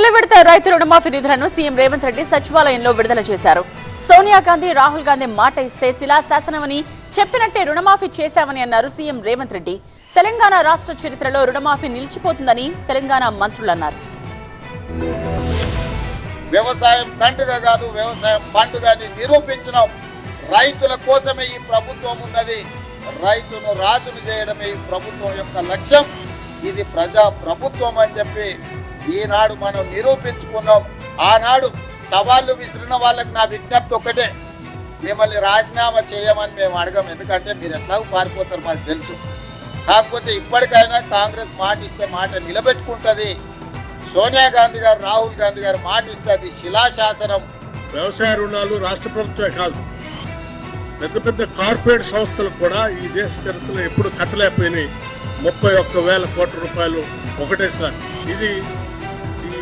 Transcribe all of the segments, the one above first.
తొలి విడత రైతు రుణమాఫీ నిధులను సీఎం రేవంత్ రెడ్డి సచివాలయంలో విడుదల చేశారు. సోనియా గాంధీ రాహుల్ గాంధీ మాట ఇస్తే శిలాశాసనమని చెప్పినట్టే రుణమాఫీ చేశామని అన్నారు సీఎం రేవంత్ రెడ్డి. తెలంగాణ రాష్ట్ర చరిత్రలో రుణమాఫీ నిలిచిపోతుందని తెలంగాణ మంత్రులు అన్నారు. వ్యవసాయం తండ్రిగా కాదు వ్యవసాయం పండుగని నిరూపించడం రైతుల కోసమే ఈ ప్రభుత్వం ఉన్నది. రైతును రాజును చేయడమే ఈ ప్రభుత్వం యొక్క లక్ష్యం. ఇది ప్రజా ప్రభుత్వం అని చెప్పి ఈనాడు మనం నిరూపించుకున్నాం. ఆనాడు సవాళ్ళు విసిరిన వాళ్ళకి నా విజ్ఞప్తి ఒకటే మిమ్మల్ని రాజీనామా చేయమని మేము అడగం. ఎందుకంటే మీరు ఎట్లాగో పారిపోతారు మాకు తెలుసు. కాకపోతే ఇప్పటికైనా కాంగ్రెస్ మాట ఇస్తే మాట నిలబెట్టుకుంటుంది. సోనియా గాంధీ గారు రాహుల్ గాంధీ గారు మాట ఇస్తే అది శిలాశాసనం. వ్యవసాయ రుణాలు రాష్ట్ర ప్రభుత్వమే కాదు. పెద్ద పెద్ద కార్పొరేట్ సంస్థలు కూడా ఈ దేశ చరిత్రలో ఎప్పుడు కట్టలేకపోయినాయి. ముప్పై ఒక్క వేల కోట్ల రూపాయలు ఒకటేసారి. ఇది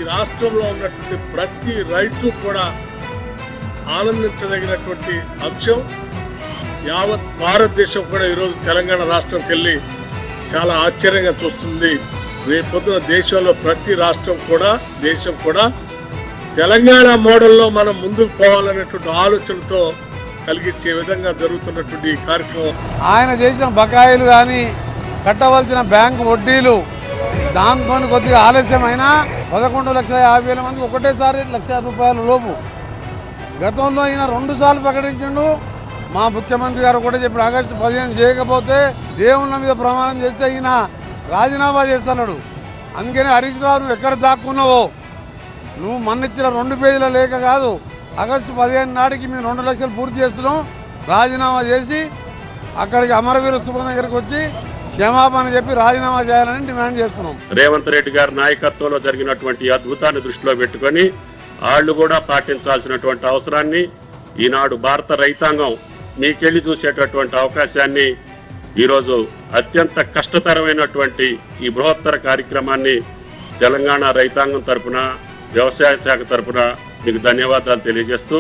రాష్ట్రంలో ఉన్నటువంటి ప్రతి రైతు కూడా ఆనందించదగినటువంటి అంశం. యావత్ భారతదేశం కూడా ఈరోజు తెలంగాణ రాష్ట్రంకి వెళ్ళి చాలా ఆశ్చర్యంగా చూస్తుంది. రేపొద్దున దేశంలో ప్రతి రాష్ట్రం కూడా దేశం కూడా తెలంగాణ మోడల్లో మనం ముందుకు పోవాలనేటువంటి ఆలోచనతో కలిగించే విధంగా జరుగుతున్నటువంటి ఈ కార్యక్రమం. ఆయన చేసిన బకాయిలు కానీ కట్టవలసిన బ్యాంకు వడ్డీలు దాంతో కొద్దిగా ఆలస్యమైనా పదకొండు లక్షల యాభై వేల మంది ఒకటేసారి లక్ష రూపాయల లోపు. గతంలో ఈయన రెండు సార్లు ప్రకటించిండు. మా ముఖ్యమంత్రి గారు కూడా చెప్పిన ఆగస్టు పదిహేను చేయకపోతే దేవుళ్ళ మీద ప్రమాణం చేస్తే ఈయన రాజీనామా చేస్తున్నాడు. అందుకని హరీష్ రావు నువ్వు ఎక్కడ దాక్కున్నావో? నువ్వు మన్నిచ్చిన రెండు పేజీల లేఖ కాదు. ఆగస్టు పదిహేను నాటికి మేము రెండు లక్షలు పూర్తి చేస్తున్నాం. రాజీనామా చేసి అక్కడికి అమరవీర సుబ్రహ్మణ్యం దగ్గరికి వచ్చి క్షమాపణ చెప్పి రాజీనామా చేయాలని డిమాండ్ చేస్తున్నాం. రేవంత్ రెడ్డి గారి నాయకత్వంలో జరిగినటువంటి అద్భుతాన్ని దృష్టిలో పెట్టుకొని వాళ్ళు కూడా పాటించాల్సినటువంటి అవసరాన్ని ఈనాడు భారత రైతాంగం మీకెళ్ళి చూసేటటువంటి అవకాశాన్ని ఈరోజు అత్యంత కష్టతరమైనటువంటి ఈ బృహత్తర కార్యక్రమాన్ని తెలంగాణ రైతాంగం తరపున వ్యవసాయ శాఖ తరపున మీకు ధన్యవాదాలు తెలియజేస్తూ